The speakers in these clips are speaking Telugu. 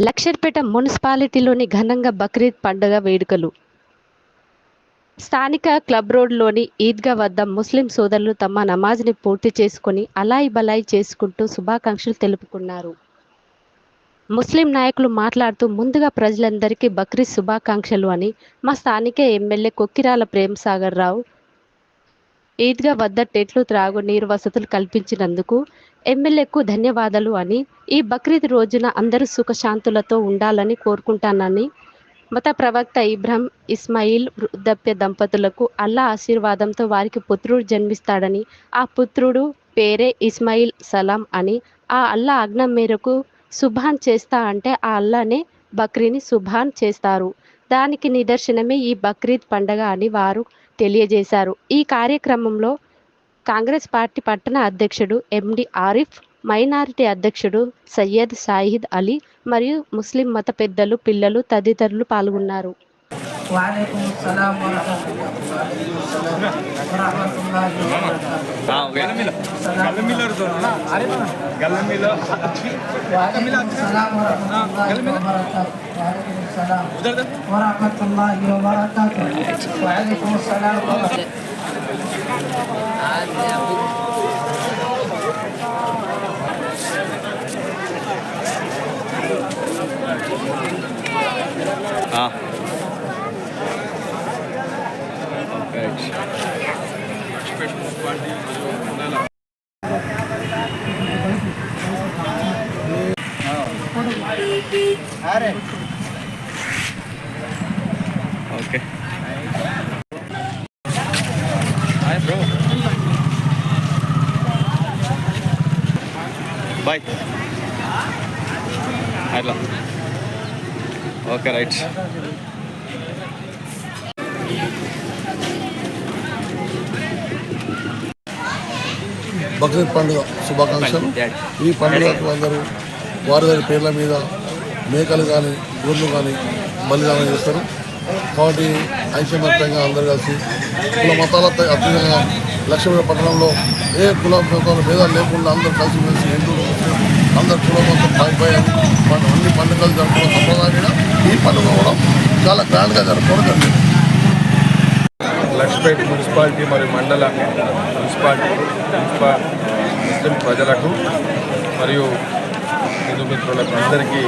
లక్షర్పేట మున్సిపాలిటీలోని ఘనంగా బక్రీద్ పండుగ వేడుకలు. స్థానిక క్లబ్ రోడ్లోని ఈద్గా వద్ద ముస్లిం సోదరులు తమ నమాజ్ని పూర్తి చేసుకొని అలాయి బలాయి చేసుకుంటూ శుభాకాంక్షలు తెలుపుకున్నారు. ముస్లిం నాయకులు మాట్లాడుతూ ముందుగా ప్రజలందరికీ బక్రీద్ శుభాకాంక్షలు అని మా స్థానిక ఎమ్మెల్యే కొక్కిరాల ప్రేమసాగర్ రావు ఈద్గా వద్ద టెట్లు త్రాగు నీరు వసతులు కల్పించినందుకు ఎమ్మెల్యేకు ధన్యవాదాలు అని ఈ బక్రీద్ రోజున అందరూ సుఖశాంతులతో ఉండాలని కోరుకుంటానని మత ప్రవక్త ఇబ్రహం ఇస్మాయిల్ వృద్ధాప్య దంపతులకు అల్లా ఆశీర్వాదంతో వారికి పుత్రుడు జన్మిస్తాడని ఆ పుత్రుడు పేరే ఇస్మాయిల్ సలాం అని ఆ అల్లా ఆజ్ఞ మేరకు సుభాన్ చేస్తా అంటే ఆ అల్లానే బక్రీని సుభాన్ చేస్తారు. దానికి నిదర్శనమే ఈ బక్రీద్ పండగ అని వారు తెలియజేశారు. ఈ కార్యక్రమంలో కాంగ్రెస్ పార్టీ పట్టణ అధ్యక్షుడు ఎండి ఆరిఫ్ మైనారిటీ అధ్యక్షుడు సయ్యద్ సాయిద్ అలీ మరియు ముస్లిం మత పెద్దలు పిల్లలు తదితరులు పాల్గొన్నారు. Aleykümselam. Ve rahmetullahi ve berekatuhu. Ve aleykümselam. Ah. Perfect. All right. Okay. Hi, bro. Bye. Hello. Okay, right. Bakrid పండుగ శుభాకాంక్షలు ఈ పండుగకు అందరూ వారి వారి పేర్ల మీద మేకలు కానీ గొర్రెలు కానీ బలిదానం చేస్తారు కాబట్టి ఐక్యమత్యంగా అందరు కలిసి కుల మతాలతో అత్యంతంగా లక్ష్మీ పట్టణంలో ఏ కుల మతాల భేదాలు లేకుండా అందరూ కలిసి కలిసి హిందువులు అందరు కుల మొత్తం పై పై అన్ని పండుగలు జరుపుకోవడం సంప్రదాయంగా ఈ పండుగ కూడా చాలా గ్రాండ్గా జరుపుకోవడం జరిగింది. లక్ష్మీపేట మున్సిపాలిటీ మరియు మండల మున్సిపాలిటీ మున్సిపా ముస్లిం ప్రజలకు మరియు హిందూ మిత్రులకు అందరికీ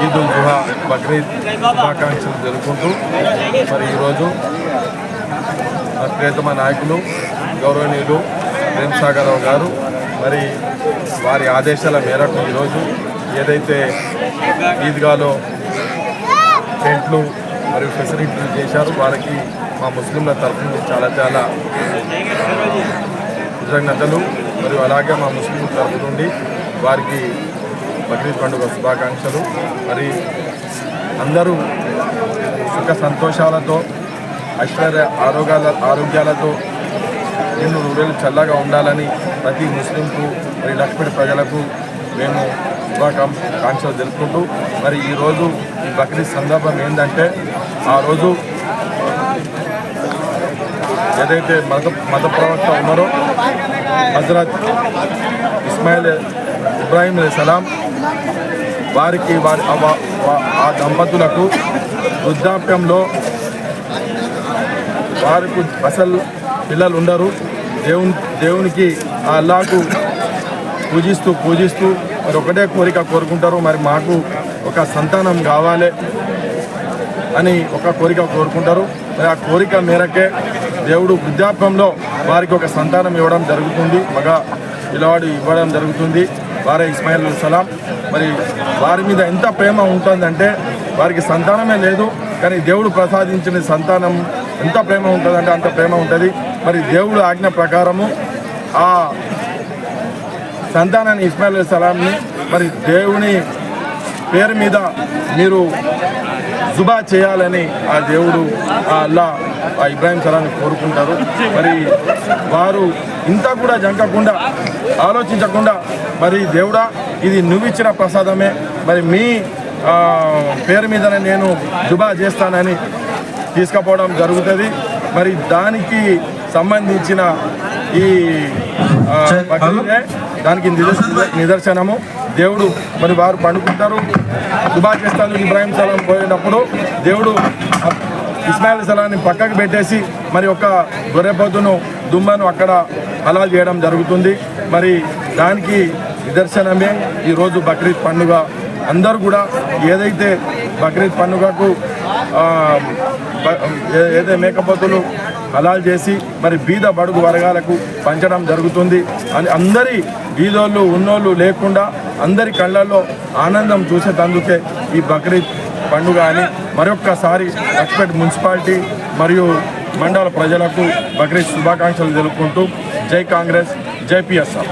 ఈద్ ఉల్ జుహా బక్రీద్ శుభాకాంక్షలు జరుపుకుంటూ మరి ఈరోజు మా ప్రియతమ నాయకులు గౌరవనీయులు ప్రేమ్ గారు మరి వారి ఆదేశాల మేరకు ఈరోజు ఏదైతే ఈద్గాలో టెంట్లు మరియు ఫెసిలిటీలు చేశారు వారికి మా ముస్లింల తరఫు నుంచి చాలా చాలా కృతజ్ఞతలు మరియు అలాగే మా ముస్లిం తరఫు నుండి వారికి బక్రీద్ పండుగ శుభాకాంక్షలు. మరి అందరూ సుఖ సంతోషాలతో ఐశ్వర్య ఆరోగ్యాల ఆరోగ్యాలతో నిన్ను నూరేళ్ళు చల్లగా ఉండాలని ప్రతి ముస్లింకు మరి లక్ష్మీ ప్రజలకు మేము శుభాకాంక్షలు తెలుపుకుంటూ మరి ఈరోజు ఈ బక్రీద్ సందర్భం ఏంటంటే ఆ రోజు ఏదైతే మత మత ప్రవక్త ఉన్నారో హజరత్ ఇస్మాయిల్ ఇబ్రాహీం సలాం వారికి వారి ఆ దంపతులకు వృద్ధాప్యంలో వారికి అసలు పిల్లలు ఉండరు. దేవుని దేవునికి ఆ అల్లాకు పూజిస్తూ పూజిస్తూ మరి ఒకటే కోరిక కోరుకుంటారు. మరి మాకు ఒక సంతానం కావాలి అని ఒక కోరిక కోరుకుంటారు. మరి ఆ కోరిక మేరకే దేవుడు వృద్ధాప్యంలో వారికి ఒక సంతానం ఇవ్వడం జరుగుతుంది. మగ పిల్లవాడు ఇవ్వడం జరుగుతుంది. వారే ఇస్మాయిల్ సలాం. మరి వారి మీద ఎంత ప్రేమ ఉంటుందంటే వారికి సంతానమే లేదు కానీ దేవుడు ప్రసాదించిన సంతానం ఎంత ప్రేమ ఉంటుందంటే అంత ప్రేమ ఉంటుంది. మరి దేవుడు ఆజ్ఞ ప్రకారము ఆ సంతానాన్ని ఇస్మాయిల్ సలాంని మరి దేవుని పేరు మీద మీరు జుబా చేయాలని ఆ దేవుడు ఆ అల్లా ఆ ఇబ్రాహిం సలాన్ని కోరుకుంటారు. మరి వారు ఇంత కూడా జంకకుండా ఆలోచించకుండా మరి దేవుడా ఇది నువ్విచ్చిన ప్రసాదమే. మరి మీ పేరు మీదనే నేను జుబా చేస్తానని తీసుకుపోవడం జరుగుతుంది. మరి దానికి సంబంధించిన ఈ దానికి నిదర్శ- నిదర్శనము. దేవుడు మరి వారు పండుకుంటారు. శుభాకేస్తాలు ఇబ్రాహిం సలాం పోయినప్పుడు దేవుడు ఇస్మాయిల్ సలాన్ని పక్కకు పెట్టేసి మరి ఒక గొర్రెపోతును దుమ్మను అక్కడ హలాల్ చేయడం జరుగుతుంది. మరి దానికి నిదర్శనమే. ఈరోజు బక్రీద్ పండుగ. అందరూ కూడా ఏదైతే బక్రీద్ పండుగకు ఏదైతే మేకపోతులు హలాల్ చేసి మరి బీద బడుగు వర్గాలకు పంచడం జరుగుతుంది. అని అందరి బీదోళ్ళు ఉన్నోళ్ళు లేకుండా అందరి కళ్ళల్లో ఆనందం చూసేటందుకే ఈ బక్రీద్ పండుగ అని మరొక్కసారి ఎక్స్పెక్ట్ మున్సిపాలిటీ మరియు మండల ప్రజలకు బక్రీద్ శుభాకాంక్షలు తెలుపుకుంటూ జై కాంగ్రెస్ జై పిఎస్ఆర్.